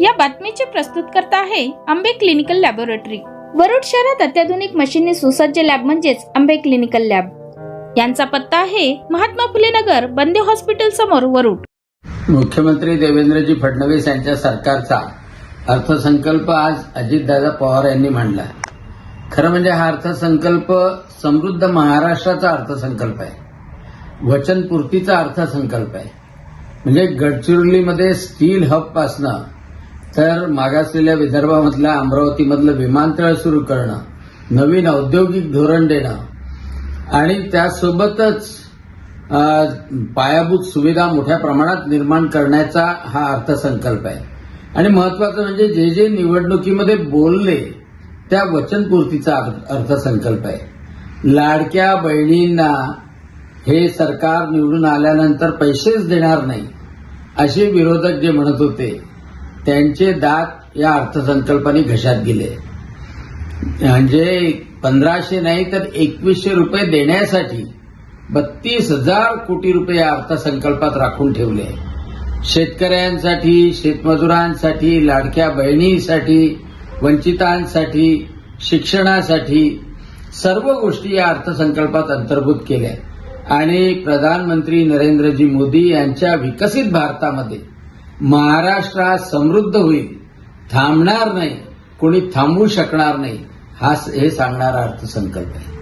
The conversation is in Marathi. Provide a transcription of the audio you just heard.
या बातमीचे प्रस्तुत करता आहे आंबे क्लिनिकल लॅबोरेटरी. वरुड शहरात अत्याधुनिक मशीनने सुसज्ज लॅब म्हणजेच आंबे क्लिनिकल लॅब. यांचा पत्ता आहे महात्मा फुले नगर बंदे हॉस्पिटल समोर वरुड. मुख्यमंत्री देवेंद्रजी फडणवीस यांच्या सरकारचा अर्थसंकल्प आज अजितदादा पवार यांनी मांडला. खरं म्हणजे हा अर्थसंकल्प समृद्ध महाराष्ट्राचा अर्थसंकल्प आहे. वचनपूर्तीचा अर्थसंकल्प आहे. म्हणजे गडचिरोलीमध्ये स्टील हब पासनं तर मागासलेल्या विदर्भामधलं अमरावतीमधलं विमानतळ सुरू करणं नवीन औद्योगिक धोरण देणं आणि त्यासोबतच पायाभूत सुविधा मोठ्या प्रमाणात निर्माण करण्याचा हा अर्थसंकल्प आहे. आणि महत्वाचं म्हणजे जे जे निवडणुकीमध्ये बोलले त्या वचनपूर्तीचा अर्थसंकल्प आहे. लाडक्या बहिणींना हे सरकार निवडून आल्यानंतर पैसेच देणार नाही असे विरोधक जे म्हणत होते त्यांचे दात या अर्थसंकल्पाने घशात गेले. म्हणजे पंधराशे नाही तर एकवीसशे रुपये देण्यासाठी बत्तीस हजार कोटी रुपये या अर्थसंकल्पात राखून ठेवले. शेतकऱ्यांसाठी शेतमजुरांसाठी लाडक्या बहिणीसाठी वंचितांसाठी शिक्षणासाठी सर्व गोष्टी या अर्थसंकल्पात अंतर्भूत केल्या. आणि प्रधानमंत्री नरेंद्रजी मोदी यांच्या विकसित भारतामध्ये महाराष्ट्र हा समृद्ध होईल. थांबणार नाही. कोणी थांबवू शकणार नाही. हा हे सांगणारा अर्थसंकल्प आहे.